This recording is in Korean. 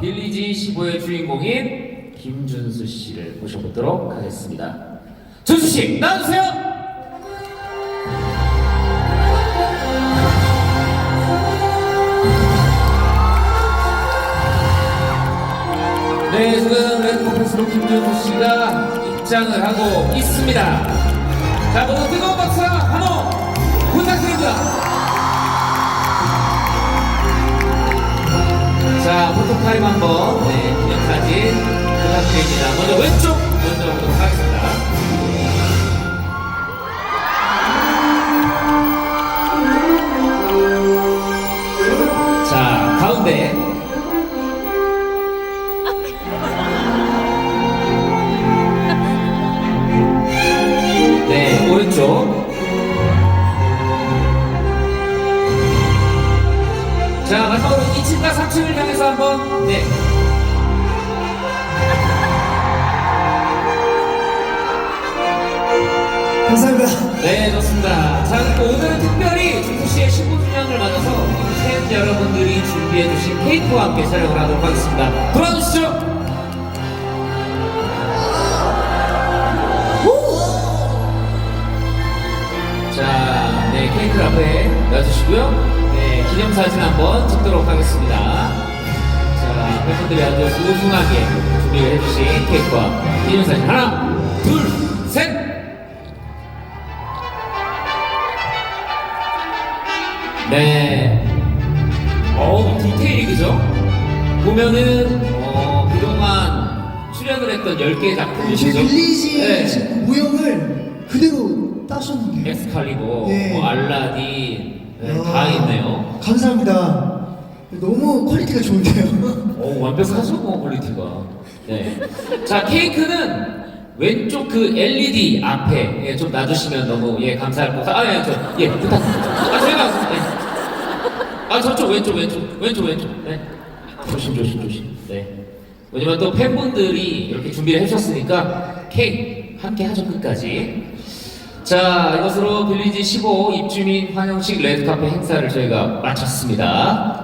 빌리지 15의 주인공인 김준수 씨를 모셔보도록 하겠습니다. 준수 씨, 나와주세요! 네, 지금 레드카펫으로 김준수 씨가 입장을 하고 있습니다. 자, 모두 뜨거운 박수와 환호 부탁드립니다. 자, 포토타임 한번, 네, 기념사진 부탁드립니다. 먼저 왼쪽 먼저 보도록 하겠습니다. 자, 가운데. 네, 오른쪽. 자, 마지막으로 2층과 3층을 향해서 한번, 네. 감사합니다. 네, 좋습니다. 자, 오늘은 특별히 준수 씨의 15주년을 맞아서 팬 여러분들이 준비해주신 케이크와 함께 촬영을 하도록 하겠습니다. 돌아주시죠! 자, 네, 케이크 앞에 놔주시고요. 네, 기념사진 한번 찍도록 하겠습니다. 자, 팬분들이 아주 소중하게 준비를 해주신 케이크와 기념사진 하나, 둘, 셋! 네. 어우, 디테일이 그죠? 보면은, 어, 그동안 출연을 했던 10개 작품이 제 빌리지 네. 지금 모형을 그대로 따셨는데요. 엑스칼리버, 네. 뭐 알라딘, 네, 야, 다 있네요. 감사합니다. 너무 퀄리티가 좋은데요. 오, 완벽하죠, 뭐, 퀄리티가. 네. 자, 케이크는 왼쪽 그 LED 앞에 예, 좀 놔주시면 너무 예, 감사할 것 같아요. 아, 예, 저, 예, 부탁드립니다. 아, 제가, 예. 아, 저쪽, 왼쪽, 왼쪽, 왼쪽, 왼쪽. 네. 조심, 조심, 조심. 네. 왜냐면 또 팬분들이 이렇게 준비를 해주셨으니까 케이크 함께 하죠, 끝까지. 자, 이것으로 빌리지 15 입주민 환영식 레드카페 행사를 저희가 마쳤습니다.